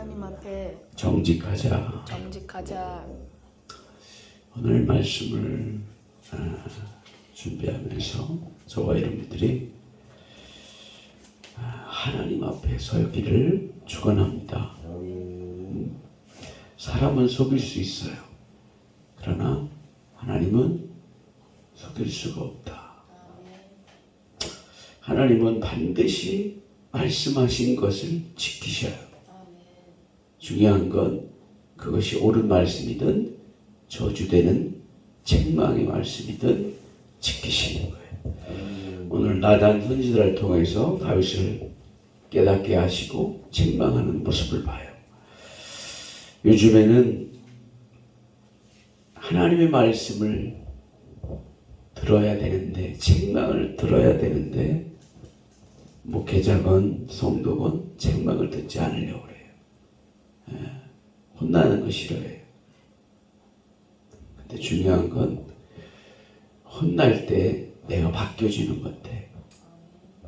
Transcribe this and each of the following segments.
하나님 앞에 정직하자. 정직하자. 오늘 말씀을 아, 준비하면서 저와 여러분들이 아, 하나님 앞에 서기를 축원합니다. 음, 사람은 속일 수 있어요. 그러나 하나님은 속일 수가 없다. 하나님은 반드시 말씀하신 것을 지키셔요. 중요한 건 그것이 옳은 말씀이든 저주되는 책망의 말씀이든 지키시는 거예요. 오늘 나단 선지자를 통해서 다윗을 깨닫게 하시고 책망하는 모습을 봐요. 요즘에는 하나님의 말씀을 들어야 되는데 책망을 들어야 되는데 목회자건 성도건 책망을 듣지 않으려고 혼나는 거 싫어해요. 근데 중요한 건 혼날 때 내가 바뀌어지는 건데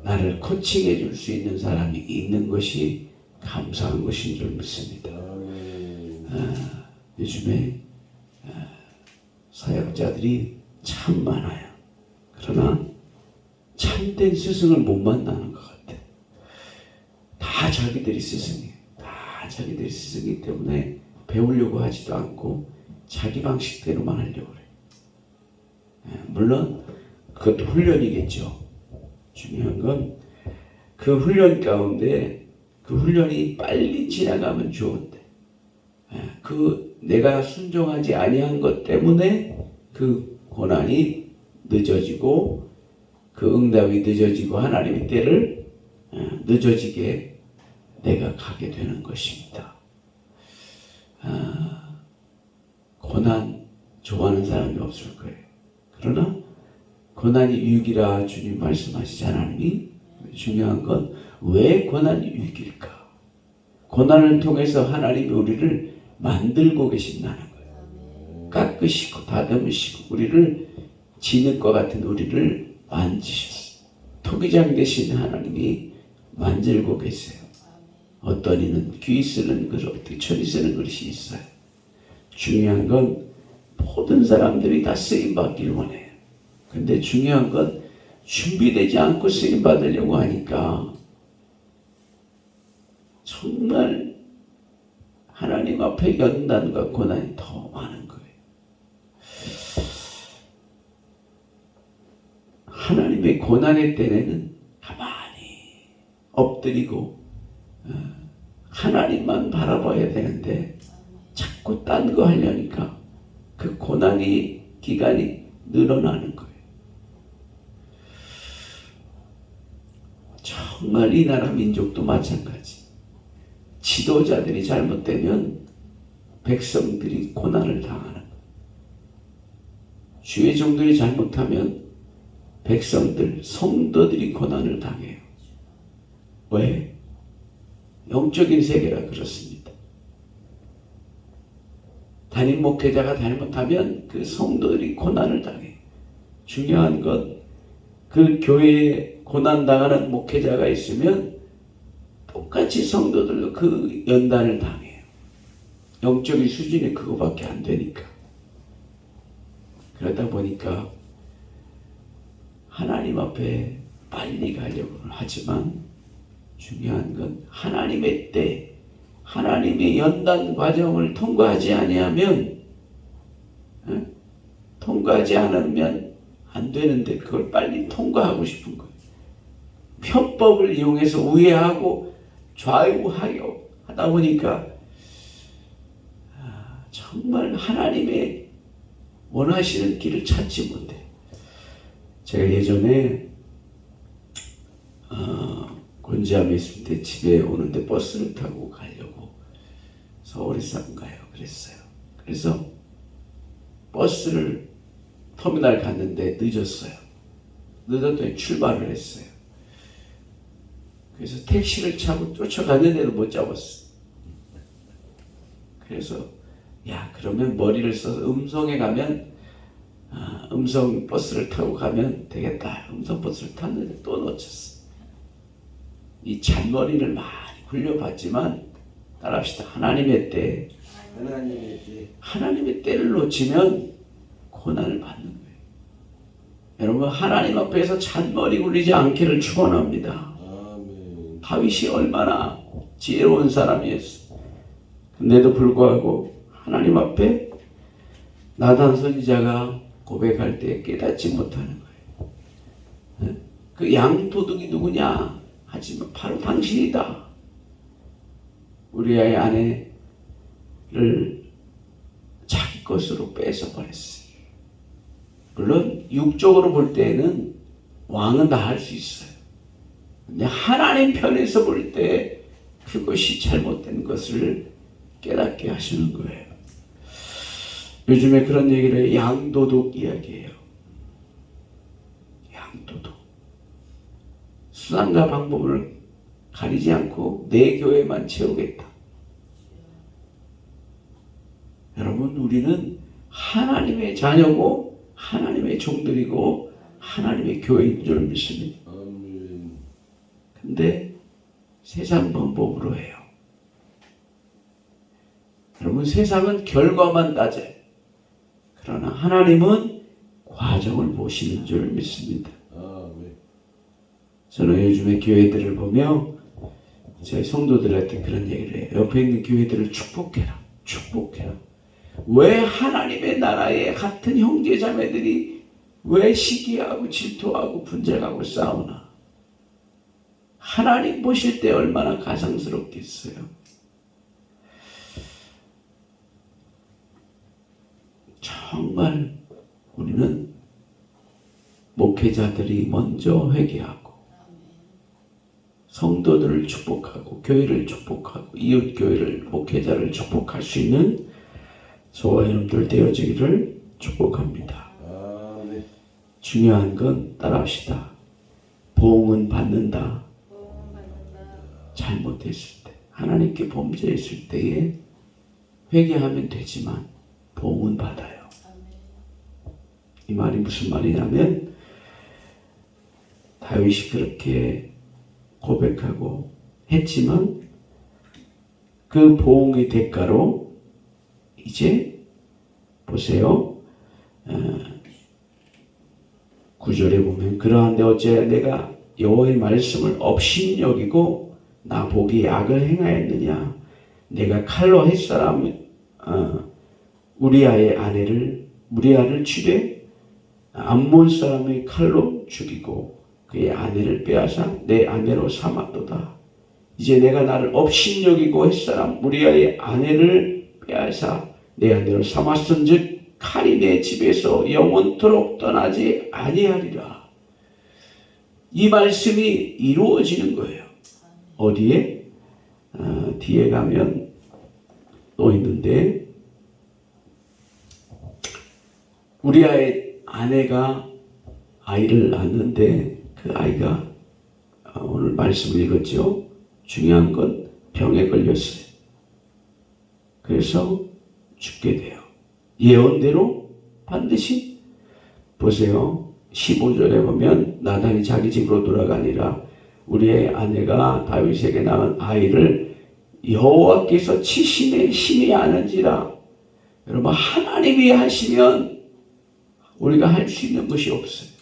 나를 코칭해 줄 수 있는 사람이 있는 것이 감사한 것인 줄 믿습니다. 아, 요즘에 아, 사역자들이 참 많아요. 그러나 참된 스승을 못 만나는 것 같아. 다 자기들이 스승이에요. 다 자기들이 스승이기 때문에 배우려고 하지도 않고 자기 방식대로만 하려고 그래. 예, 물론 그것도 훈련이겠죠. 중요한 건 그 훈련 가운데 그 훈련이 빨리 지나가면 좋은데 예, 그 내가 순종하지 아니한 것 때문에 그 고난이 늦어지고 그 응답이 늦어지고 하나님의 때를 예, 늦어지게 내가 가게 되는 것입니다. 아, 고난 좋아하는 사람이 없을 거예요. 그러나 고난이 유익이라 주님 말씀하시지 않으니 중요한 건 왜 고난이 유익일까? 고난을 통해서 하나님이 우리를 만들고 계신다는 거예요. 깎으시고 다듬으시고 우리를 진흙과 같은 우리를 만지셨어요. 토기장 대신 하나님이 만들고 계세요. 어떤 이는 귀 쓰는 그릇, 어떻게 천이 쓰는 그릇이 있어요. 중요한 건 모든 사람들이 다 쓰임 받기를 원해요. 근데 중요한 건 준비되지 않고 쓰임 받으려고 하니까 정말 하나님 앞에 연단과 고난이 더 많은 거예요. 하나님의 고난의 때에는 가만히 엎드리고 어, 하나님만 바라봐야 되는데 자꾸 딴 거 하려니까 그 고난이 기간이 늘어나는 거예요. 정말 이 나라 민족도 마찬가지. 지도자들이 잘못되면 백성들이 고난을 당하는 거예요. 주의 종들이 잘못하면 백성들, 성도들이 고난을 당해요. 왜? 영적인 세계라 그렇습니다. 담임 목회자가 잘못하면 그 성도들이 고난을 당해. 중요한 건 그 교회에 고난 당하는 목회자가 있으면 똑같이 성도들도 그 연단을 당해요. 영적인 수준이 그거밖에 안 되니까. 그러다 보니까 하나님 앞에 빨리 가려고 하지만 중요한 건 하나님의 때 하나님의 연단 과정을 통과하지 아니하면 어? 통과하지 않으면 안 되는데 그걸 빨리 통과하고 싶은 거예요. 편법을 이용해서 우회하고 좌우하여 하다 보니까 아, 정말 하나님의 원하시는 길을 찾지 못해. 제가 예전에 어, 곤지암에 있을 때 집에 오는데 버스를 타고 가려고 서울에서 안 가요. 그랬어요. 그래서 버스를 터미널 갔는데 늦었어요. 늦었더니 출발을 했어요. 그래서 택시를 차고 쫓아갔는데도 못 잡았어. 그래서 야 그러면 머리를 써서 음성에 가면 아, 음성 버스를 타고 가면 되겠다. 음성 버스를 탔는데 또 놓쳤어. 이 잔머리를 많이 굴려봤지만 따라합시다. 하나님의 때, 하나님의 때 하나님의 때를 놓치면 고난을 받는 거예요. 여러분 하나님 앞에서 잔머리 굴리지 않기를 축원합니다. 다윗이 얼마나 지혜로운 사람이었어. 근데도 불구하고 하나님 앞에 나단 선지자가 고백할 때 깨닫지 못하는 거예요. 네? 그 양도둑이 누구냐? 하지만 바로 당신이다. 우리 아이 아내를 자기 것으로 뺏어버렸어요. 물론 육적으로 볼 때는 왕은 다 할 수 있어요. 근데 하나님 편에서 볼 때 그것이 잘못된 것을 깨닫게 하시는 거예요. 요즘에 그런 얘기를. 양도둑 이야기예요. 양도둑. 수단과 방법을 가리지 않고 내 교회만 채우겠다. 여러분 우리는 하나님의 자녀고 하나님의 종들이고 하나님의 교회인 줄 믿습니다. 근데 세상 방법으로 해요. 여러분 세상은 결과만 따져요. 그러나 하나님은 과정을 보시는 줄 믿습니다. 저는 요즘에 교회들을 보며 저희 성도들한테 그런 얘기를 해요. 옆에 있는 교회들을 축복해라. 축복해라. 왜 하나님의 나라에 같은 형제 자매들이 왜 시기하고 질투하고 분쟁하고 싸우나? 하나님 보실 때 얼마나 가상스럽겠어요. 정말 우리는 목회자들이 먼저 회개하고 성도들을 축복하고 교회를 축복하고 이웃 교회를 목회자를 축복할 수 있는 저와 여러분들 되어지기를 축복합니다. 아멘 중요한 건 따라합시다. 보응은 받는다. 잘못했을 때 하나님께 범죄했을 때에 회개하면 되지만 보응은 받아요. 이 말이 무슨 말이냐면 다윗이 그렇게 고백하고 했지만 그 보응의 대가로 이제 보세요. 어, 구절에 보면 그러한데 어째 내가 여호와의 말씀을 업신여기고 나 보기 악을 행하였느냐 내가 칼로 햇사람 어, 우리아의 아내를 우리아를 치되 암몬 사람의 칼로 죽이고 그의 아내를 빼앗아 내 아내로 삼았도다. 이제 내가 나를 업신여기고 햇사람 우리아의 아내를 빼앗아 내 아내로 삼았은즉 칼이 내 집에서 영원토록 떠나지 아니하리라. 이 말씀이 이루어지는 거예요. 어디에? 어, 뒤에 가면 또 있는데 우리 아이 아내가 아이를 낳는데 그 아이가 어, 오늘 말씀을 읽었죠. 중요한 건 병에 걸렸어요. 그래서 죽게 돼요. 예언대로 반드시 보세요. 15절에 보면 나단이 자기 집으로 돌아가니라 우리의 아내가 다윗에게 낳은 아이를 여호와께서 치심에 심히 아는지라 여러분 하나님이 하시면 우리가 할 수 있는 것이 없어요.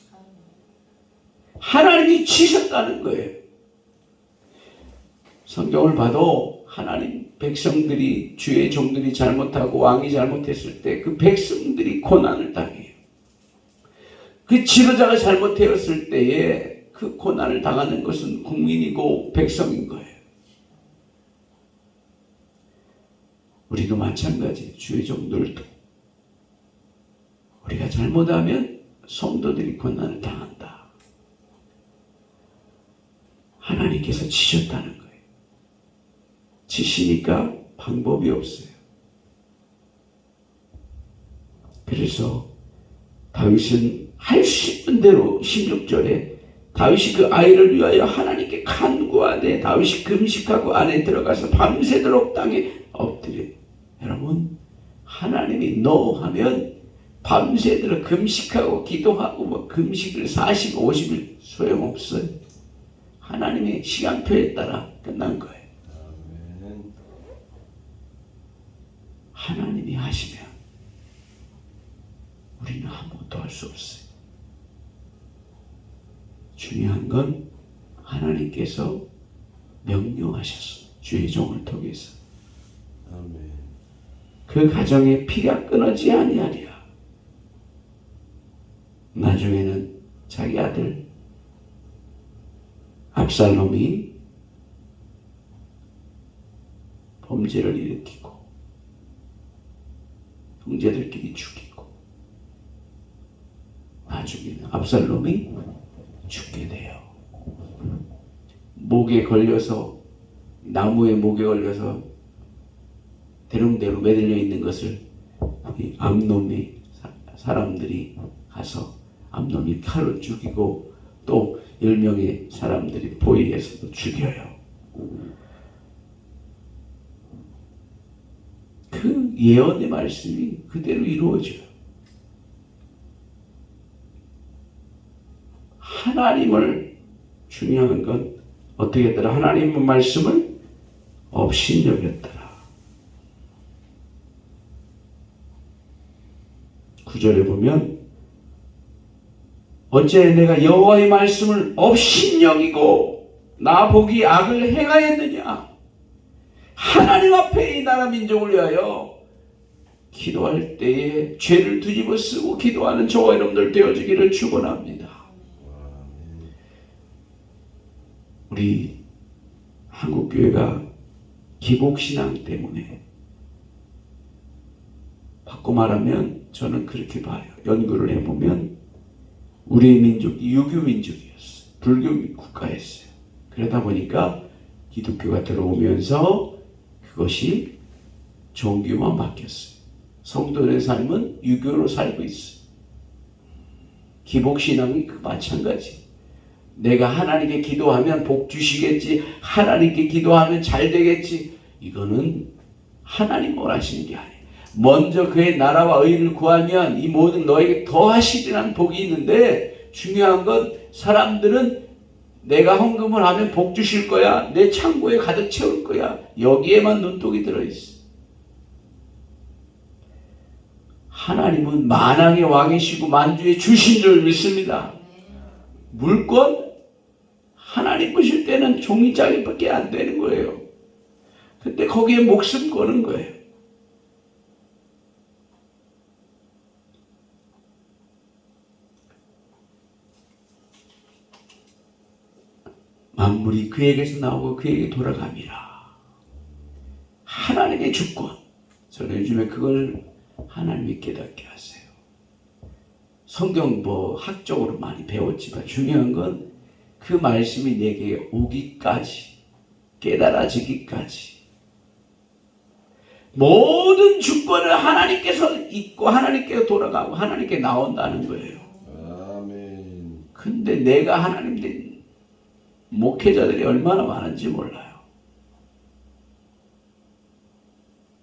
하나님이 치셨다는 거예요. 성경을 봐도 하나님 백성들이 주의 종들이 잘못하고 왕이 잘못했을 때 그 백성들이 고난을 당해요. 그 지도자가 잘못되었을 때에 그 고난을 당하는 것은 국민이고 백성인 거예요. 우리도 마찬가지 주의 종들도 우리가 잘못하면 성도들이 고난을 당한다. 하나님께서 치셨다는 거예요. 치시니까 방법이 없어요. 그래서 다윗은 할 수 있는 대로 16절에 다윗이 그 아이를 위하여 하나님께 간구하되 다윗이 금식하고 안에 들어가서 밤새도록 땅에 엎드려 여러분 하나님이 너 하면 밤새도록 금식하고 기도하고 뭐 금식을 40, 50일 소용없어요. 하나님의 시간표에 따라 끝난 거예요. 하나님이 하시면 우리는 아무것도 할 수 없어요. 중요한 건 하나님께서 명령하셨어. 주의 종을 통해서. 아멘. 그 가정에 피가 끊어지 아니하리라. 나중에는 자기 아들 압살롬이 범죄를 일으키고 형제들끼리 죽이고 나중에는 압살롬이 죽게 돼요. 목에 걸려서 나무에 목에 걸려서 대롱대로 매달려 있는 것을 이 암놈이 사- 사람들이 가서 암놈이 칼로 죽이고 또 열 명의 사람들이 보이에서도 죽여요. 그 예언의 말씀이 그대로 이루어져요. 하나님을 중요한 건 어떻게 했더라? 하나님의 말씀을 업신여겼더라. 구절에 보면 어째 내가 여호와의 말씀을 업신여기고 나 보기 악을 행하였느냐 하나님 앞에 이 나라 민족을 위하여 기도할 때에 죄를 뒤집어 쓰고 기도하는 저와 여러분들 되어지기를 축원합니다. 우리 한국 교회가 기복 신앙 때문에 바꿔 말하면 저는 그렇게 봐요. 연구를 해보면 우리의 민족이 유교 민족이었어요. 불교 국가였어요. 그러다 보니까 기독교가 들어오면서 그것이 종교만 바뀌었어요. 성도의 삶은 유교로 살고 있어요. 기복 신앙이 그 마찬가지. 내가 하나님께 기도하면 복 주시겠지. 하나님께 기도하면 잘 되겠지. 이거는 하나님 원하시는 게 아니에요. 먼저 그의 나라와 의를 구하면 이 모든 너에게 더하시리라는 복이 있는데 중요한 건 사람들은 내가 헌금을 하면 복 주실 거야. 내 창고에 가득 채울 거야. 여기에만 눈독이 들어있어. 하나님은 만왕의 왕이시고 만주의 주신 줄 믿습니다. 물건 하나님 보실 때는 종이장이밖에 안 되는 거예요. 근데 거기에 목숨 거는 거예요. 만물이 그에게서 나오고 그에게 돌아갑니다. 하나님의 주권. 저는 요즘에 그걸 하나님이 깨닫게 하세요. 성경 뭐 학적으로 많이 배웠지만 중요한 건 그 말씀이 내게 오기까지 깨달아지기까지 모든 주권을 하나님께서 있고 하나님께서 돌아가고 하나님께 나온다는 거예요. 아멘. 근데 내가 하나님 된 목회자들이 얼마나 많은지 몰라요.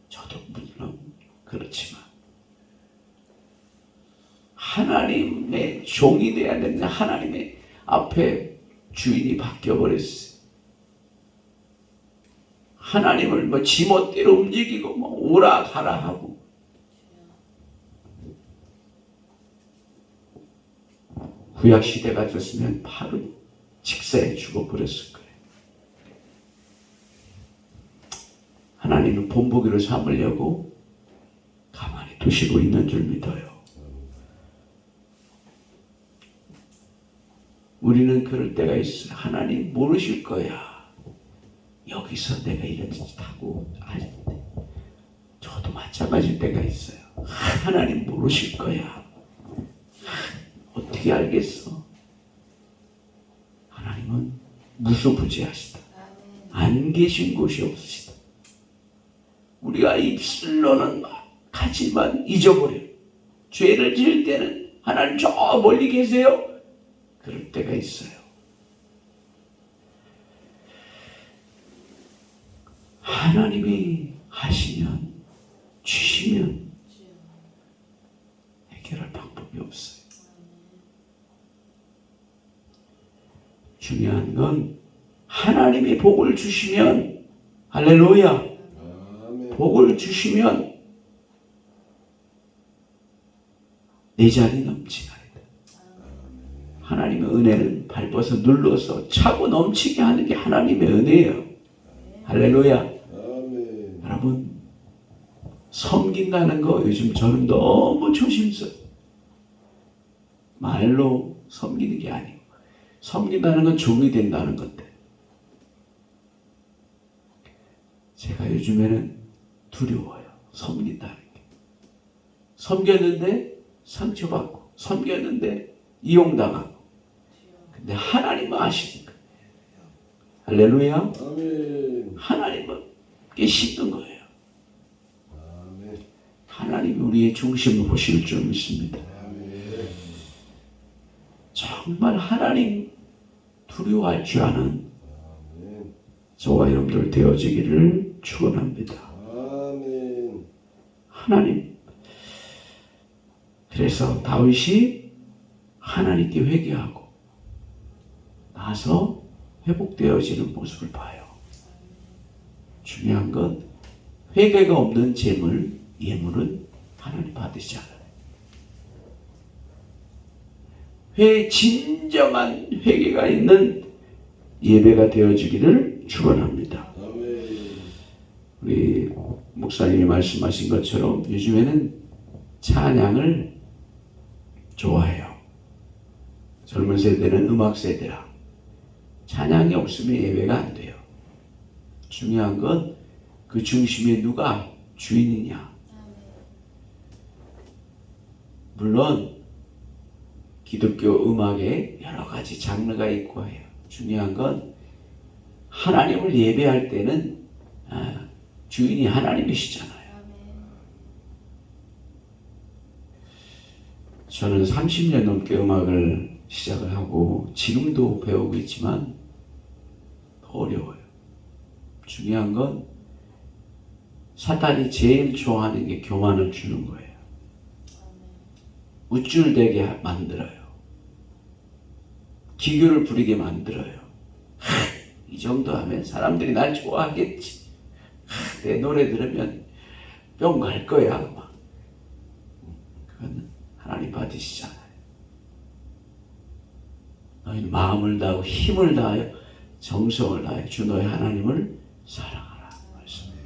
저도 물론 그렇지만 하나님의 종이 돼야 되는 하나님의 앞에 주인이 바뀌어 버렸어요. 하나님을 뭐 지멋대로 움직이고 뭐 오라 가라 하고 구약 시대가 됐으면 바로 직사에 죽어버렸을 거예요. 하나님은 본보기로 삼으려고 가만히 두시고 있는 줄 믿어요. 우리는 그럴 때가 있어요. 하나님 모르실 거야. 여기서 내가 할 때. 저도 마찬가지일 때가 있어요. 하나님 모르실 거야. 어떻게 알겠어? 하나님은 무소부지하시다. 안 계신 곳이 없으시다. 우리가 입술로는 막 하지만 잊어버려. 죄를 지을 때는 하나님 저 멀리 계세요. 그럴 때가 있어요. 하나님이 하시면 주시면 해결할 방법이 없어요. 중요한 건 하나님이 복을 주시면 할렐루야 복을 주시면 내 자리 넘치게 하리다. 하나님의 은혜를 밟아서 눌러서 차고 넘치게 하는 게 하나님의 은혜예요. 할렐루야. 여러분 섬긴다는 거 요즘 저는 너무 조심스러워. 말로 섬기는 게 아니에요. 섬긴다는 건 종이 된다는 건데 제가 요즘에는 두려워요. 섬긴다는 게. 섬겼는데 상처받고 섬겼는데 이용당하고 근데 하나님은 아시니까 할렐루야. 하나님은 깨시는 거예요. 하나님이 우리의 중심을 보실 줄 믿습니다. 정말 하나님 두려워할 줄 아는. 저와 여러분들 되어지기를 축원합니다. 아멘. 하나님. 그래서 다윗이 하나님께 회개하고 나서 회복되어지는 모습을 봐요. 중요한 건 회개가 없는 재물, 예물은 하나님 받으시지 않아요. 회 진정한 회개가 있는 예배가 되어지기를 축원합니다. 우리 목사님이 말씀하신 것처럼 요즘에는 찬양을 좋아해요. 젊은 세대는 음악 세대라. 찬양이 없으면 예배가 안 돼요. 중요한 건 그 중심에 누가 주인이냐. 물론 기독교 음악에 여러 가지 장르가 있고 해요. 중요한 건 하나님을 예배할 때는 아, 주인이 하나님이시잖아요. 저는 30년 넘게 음악을 시작을 하고 지금도 배우고 있지만 어려워요. 중요한 건 사탄이 제일 좋아하는 게 교만을 주는 거예요. 우쭐대게 만들어요. 기교를 부리게 만들어요. 하, 이 정도 하면 사람들이 날 좋아하겠지. 하, 내 노래 들으면 뿅 갈 거야. 막. 그건 하나님 받으시잖아요. 너희는 마음을 다하고 힘을 다하여 정성을 다하여 주 너의 하나님을 사랑하라. 말씀이에요.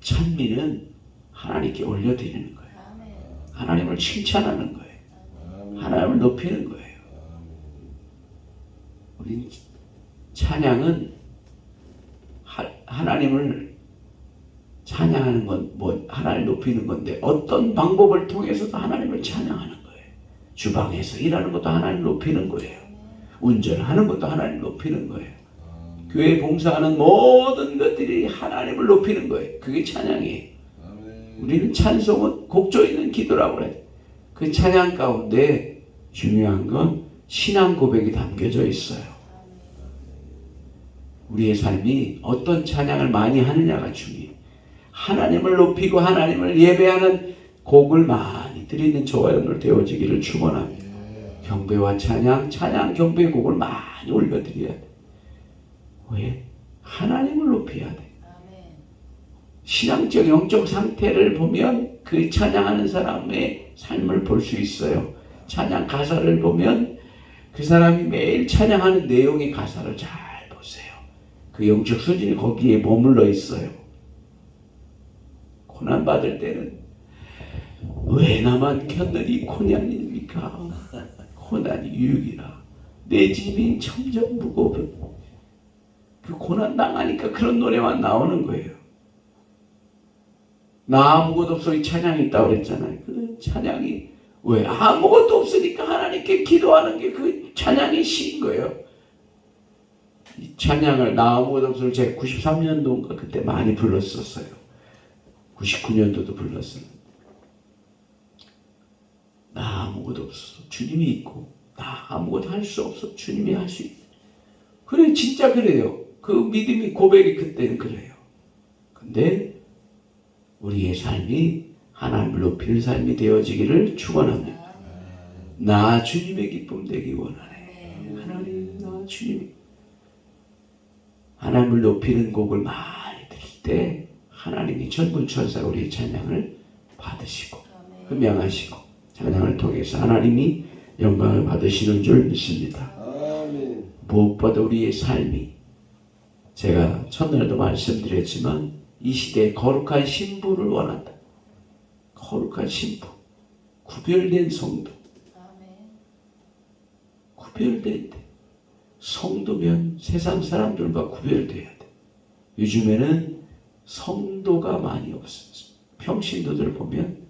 찬미는 하나님께 올려드리는 거예요. 하나님을 칭찬하는 거예요. 하나님을 높이는 거예요. 우리 찬양은 하, 하나님을 찬양하는 건 뭐 하나님을 높이는 건데 어떤 방법을 통해서도 하나님을 찬양하는 거예요. 주방에서 일하는 것도 하나님을 높이는 거예요. 운전하는 것도 하나님을 높이는 거예요. 교회 봉사하는 모든 것들이 하나님을 높이는 거예요. 그게 찬양이에요. 우리는 찬송은 곡조 있는 기도라고 그래요. 그 찬양 가운데 중요한 건 신앙 고백이 담겨져 있어요. 우리의 삶이 어떤 찬양을 많이 하느냐가 중요해요. 하나님을 높이고 하나님을 예배하는 곡을 많이 드리는 저와 여러분들 되어지기를 축원합니다. 경배와 찬양, 찬양 경배 곡을 많이 올려드려야 돼. 왜? 하나님을 높여야 돼. 신앙적 영적 상태를 보면 그 찬양하는 사람의 삶을 볼 수 있어요. 찬양 가사를 보면 그 사람이 매일 찬양하는 내용의 가사를 잘 보세요. 그 영적 수준이 거기에 머물러 있어요. 고난 받을 때는 왜 나만 켰느니 고난입니까? 고난이 유익이라 내 짐이 점점 무거워. 그 고난 당하니까 그런 노래만 나오는 거예요. 나 아무것도 이 찬양이 있다고 그랬잖아요. 그 찬양이 왜 아무것도 없으니까 하나님께 기도하는 게 그 찬양이 시인 거예요. 이 찬양을 나 아무것도 없어를 제가 93년도인가 그때 많이 불렀었어요. 99년도도 불렀어요. 나 아무것도 없어. 주님이 있고 나 아무것도 할 수 없어. 주님이 할 수 있어. 그래 진짜 그래요. 그 믿음이 고백이 그때는 그래요. 근데 우리의 삶이 하나님을 높이는 삶이 되어지기를 축원합니다. 나 주님의 기쁨 되기 원하네. 하나님 나 주님 하나님을 높이는 곡을 많이 들을 때 하나님이 천군 천사 우리의 찬양을 받으시고 흠양하시고 찬양을 통해서 하나님이 영광을 받으시는 줄 믿습니다. 무엇보다 우리의 삶이 제가 첫날도 말씀드렸지만 이 시대에 거룩한 신부를 원한다. 거룩한 신부, 구별된 성도. 구별된 데 성도면 세상 사람들과 구별돼야 돼. 요즘에는 성도가 많이 없어. 평신도들 보면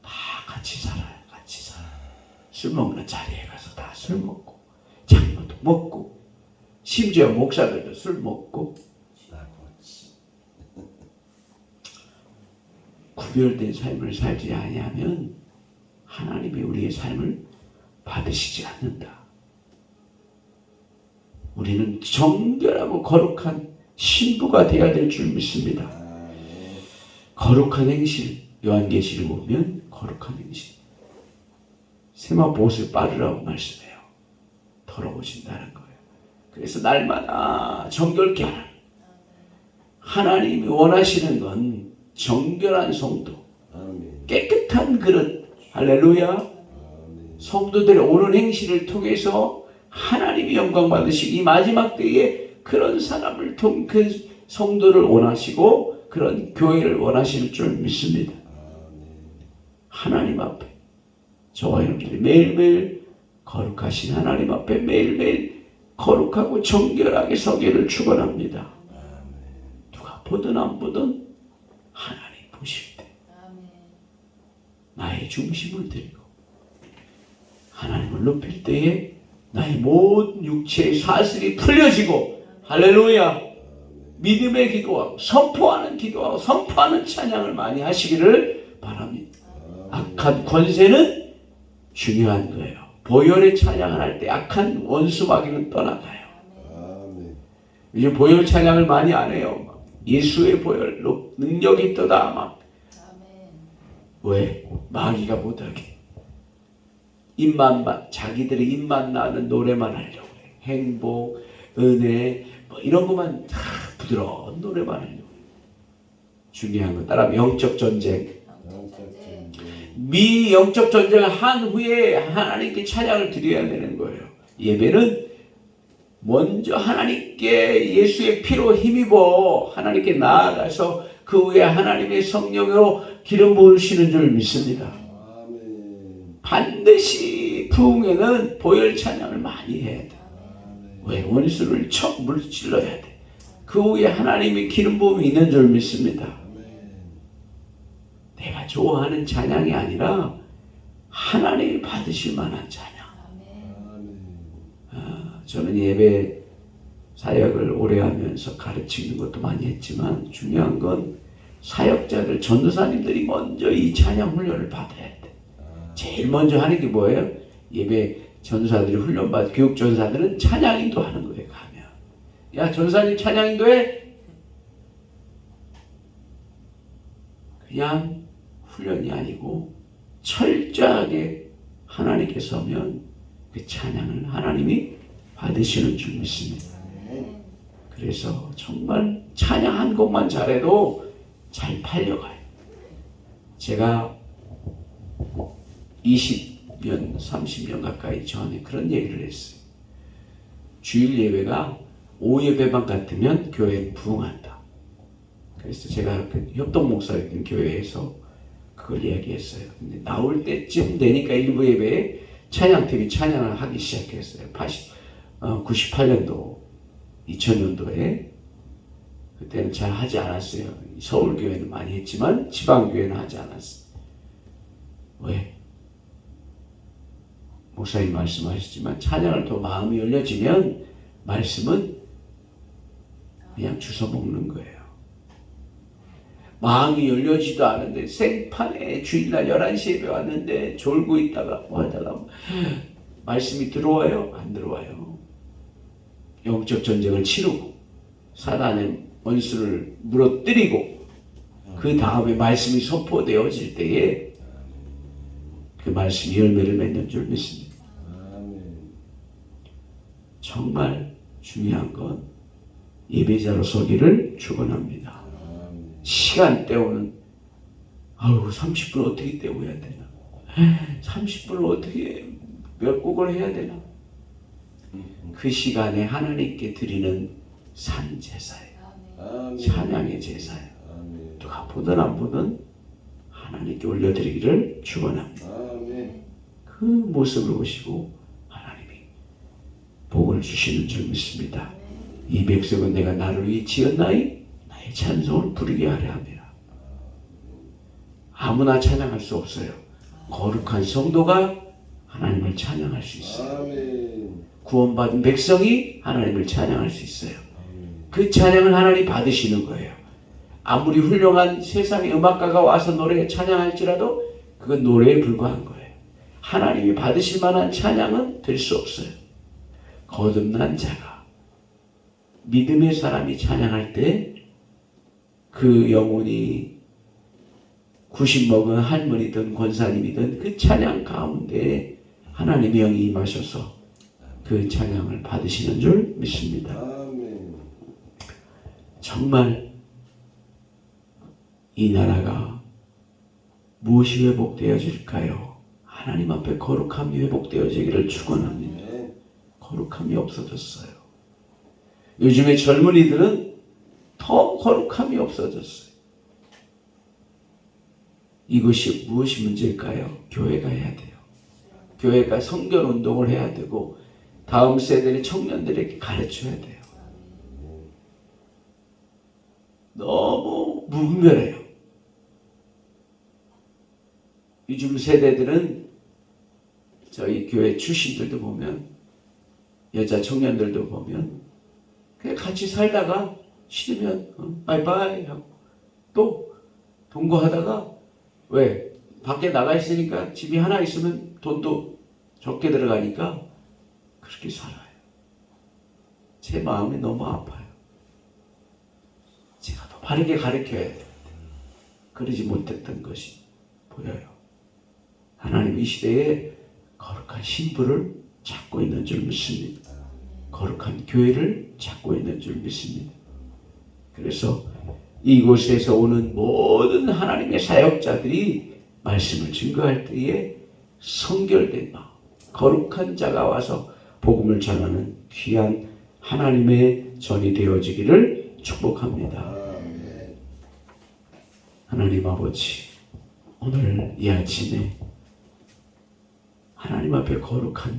다 같이 살아요. 같이 살아. 술 먹는 자리에 가서 다 술 먹고 장로도 먹고 심지어 목사들도 술 먹고 구별된 삶을 살지 아니하면 하나님이 우리의 삶을 받으시지 않는다. 우리는 정결하고 거룩한 신부가 되어야 될 줄 믿습니다. 아멘. 거룩한 행실 요한계시를 보면 거룩한 행실 세마보옷을 빠르라고 말씀해요. 더러워진다는 거예요. 그래서 날마다 정결케 하는 하나님이 원하시는 건 정결한 성도. 깨끗한 그릇, 할렐루야. 성도들의 옳은 행실을 통해서 하나님이 영광 받으시고 이 마지막 때에 그런 사람을 통 그 성도를 원하시고 그런 교회를 원하실 줄 믿습니다. 하나님 앞에 저와 여러분들이 매일매일 거룩하신 하나님 앞에 매일매일 거룩하고 정결하게 서기를 축원합니다. 누가 보든 안 보든 하나님 보실 때. 나의 중심을 들고 하나님을 높일 때에 나의 모든 육체의 사슬이 풀려지고 할렐루야 믿음의 기도하고 선포하는 기도하고 선포하는 찬양을 많이 하시기를 바랍니다. 악한 권세는 중요한 거예요. 보혈의 찬양을 할 때 악한 원수 마귀는 떠나가요. 요즘 보혈 찬양을 많이 안 해요. 막 예수의 보혈 로- 능력이 있도다 막 아멘. 왜? 마귀가 못하게. 입만 봐. 자기들의 입만 나는 노래만 하려고 그래. 행복, 은혜, 뭐 이런 것만 다 부드러운 노래만 하려고 그래. 중요한 건 따라. 영적 전쟁. 미 영적 전쟁을 한 후에 하나님께 찬양을 드려야 되는 거예요. 예배는 먼저 하나님께 예수의 피로 힘입어 하나님께 나아가서 그 후에 하나님의 성령으로 기름 부으시는 줄 믿습니다. 반드시 부흥에는 보혈 찬양을 많이 해야 돼. 왜 원수를 척 물질러야 돼. 그 후에 하나님의 기름 부음이 있는 줄 믿습니다. 내가 좋아하는 찬양이 아니라 하나님이 받으실 만한 찬양. 저는 예배 사역을 오래 하면서 가르치는 것도 많이 했지만 중요한 건 사역자들, 전도사님들이 먼저 이 찬양 훈련을 받아야 돼. 제일 먼저 하는 게 뭐예요? 예배 전도사들이 훈련 받, 교육 전사들은 찬양 인도 하는 거예요. 가면 야 전사님 찬양 인도해. 그냥 훈련이 아니고 철저하게 하나님께 서면 그 찬양을 하나님이 받으시는 줄 믿습니다. 그래서 정말 찬양 한 곡만 잘해도 잘 팔려가요. 제가 20년, 30년 가까이 전에 그런 얘기를 했어요. 주일 예배가 오후 예배만 같으면 교회는 부흥한다. 그래서 제가 그 협동 목사였던 교회에서 그걸 이야기했어요. 근데 나올 때쯤 되니까 일부 예배에 찬양팀이 찬양을 하기 시작했어요. 80, 어, 98년도 2000년도에 그때는 잘 하지 않았어요. 서울 교회는 많이 했지만 지방 교회는 하지 않았어요. 왜? 목사님 말씀하셨지만 찬양을 더 마음이 열려지면 말씀은 그냥 주워 먹는 거예요. 마음이 열려지도 않은데 생판에 주일날 11시에 예배 왔는데 졸고 있다가 뭐 하다가 말씀이 들어와요? 안 들어와요. 영적 전쟁을 치르고 사단의 원수를 무너뜨리고 그 다음에 말씀이 선포되어질 때에 그 말씀이 열매를 맺는 줄 믿습니다. 정말 중요한 건 예배자로 서기를 축원합니다. 시간 때우는 아유 30분 어떻게 때워야 되나 30분을 어떻게 몇 곡을 해야 되나? 그 시간에 하나님께 드리는 산 제사예요. 아멘. 아멘. 찬양의 제사예요. 아멘. 누가 보든 안 보든 하나님께 올려드리기를 축원합니다. 그 모습을 보시고 하나님이 복을 주시는 줄 믿습니다. 이 백성은 내가 나를 위해 지었나이 나의 찬송을 부르게 하려 함이라. 아무나 찬양할 수 없어요. 거룩한 성도가 하나님을 찬양할 수 있어요. 아멘. 구원받은 백성이 하나님을 찬양할 수 있어요. 그 찬양을 하나님 받으시는 거예요. 아무리 훌륭한 세상의 음악가가 와서 노래 찬양할지라도 그건 노래에 불과한 거예요. 하나님이 받으실 만한 찬양은 될 수 없어요. 거듭난 자가 믿음의 사람이 찬양할 때 그 영혼이 구십 먹은 할머니든 권사님이든 그 찬양 가운데 하나님의 영이 임하셔서 그 찬양을 받으시는 줄 믿습니다. 아멘. 정말 이 나라가 무엇이 회복되어질까요? 하나님 앞에 거룩함이 회복되어지기를 축원합니다. 아멘. 거룩함이 없어졌어요. 요즘의 젊은이들은 더 거룩함이 없어졌어요. 이것이 무엇이 문제일까요? 교회가 해야 돼요. 교회가 성결 운동을 해야 되고 다음 세대의 청년들에게 가르쳐야 돼요. 너무 무분별해요. 요즘 세대들은 저희 교회 출신들도 보면 여자 청년들도 보면 그냥 같이 살다가 싫으면 어, 바이바이 하고 또 동거하다가 왜 밖에 나가 있으니까 집이 하나 있으면 돈도 적게 들어가니까 그렇게 살아요. 제 마음이 너무 아파요. 제가 더 바르게 가르쳐야 돼요. 그러지 못했던 것이 보여요. 하나님 이 시대에 거룩한 신부를 찾고 있는 줄 믿습니다. 거룩한 교회를 찾고 있는 줄 믿습니다. 그래서 이곳에서 오는 모든 하나님의 사역자들이 말씀을 증거할 때에 성결된 마음, 거룩한 자가 와서 복음을 전하는 귀한 하나님의 전이 되어지기를 축복합니다. 하나님 아버지, 오늘 이 아침에 하나님 앞에 거룩한